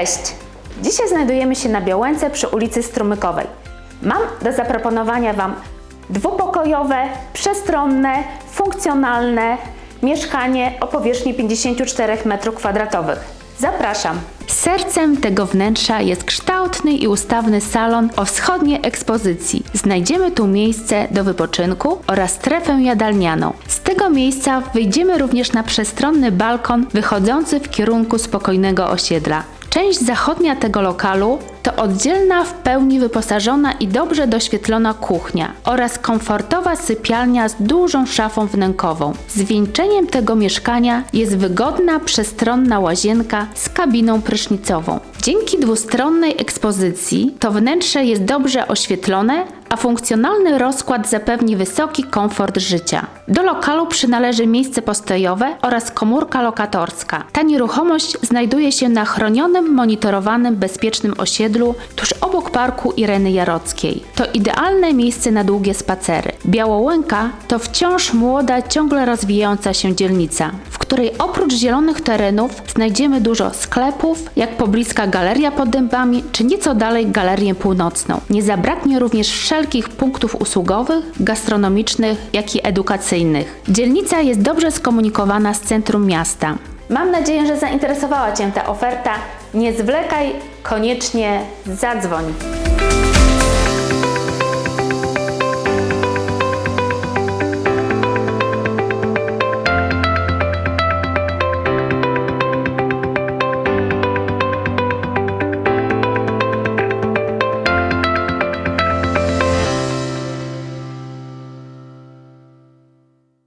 Cześć! Dzisiaj znajdujemy się na Białęce przy ulicy Strumykowej. Mam do zaproponowania Wam dwupokojowe, przestronne, funkcjonalne mieszkanie o powierzchni 54 m2. Zapraszam! Sercem tego wnętrza jest kształtny i ustawny salon o wschodniej ekspozycji. Znajdziemy tu miejsce do wypoczynku oraz strefę jadalnianą. Z tego miejsca wyjdziemy również na przestronny balkon wychodzący w kierunku spokojnego osiedla. Część zachodnia tego lokalu to oddzielna, w pełni wyposażona i dobrze doświetlona kuchnia oraz komfortowa sypialnia z dużą szafą wnękową. Zwieńczeniem tego mieszkania jest wygodna, przestronna łazienka z kabiną prysznicową. Dzięki dwustronnej ekspozycji to wnętrze jest dobrze oświetlone, a funkcjonalny rozkład zapewni wysoki komfort życia. Do lokalu przynależy miejsce postojowe oraz komórka lokatorska. Ta nieruchomość znajduje się na chronionym, monitorowanym, bezpiecznym osiedlu tuż obok parku Ireny Jarockiej. To idealne miejsce na długie spacery. Białołęka to wciąż młoda, ciągle rozwijająca się dzielnica, w której oprócz zielonych terenów znajdziemy dużo sklepów, jak pobliska Galeria pod Dębami, czy nieco dalej Galerię Północną. Nie zabraknie również wszelkich punktów usługowych, gastronomicznych, jak i edukacyjnych. Dzielnica jest dobrze skomunikowana z centrum miasta. Mam nadzieję, że zainteresowała Cię ta oferta. Nie zwlekaj, koniecznie zadzwoń.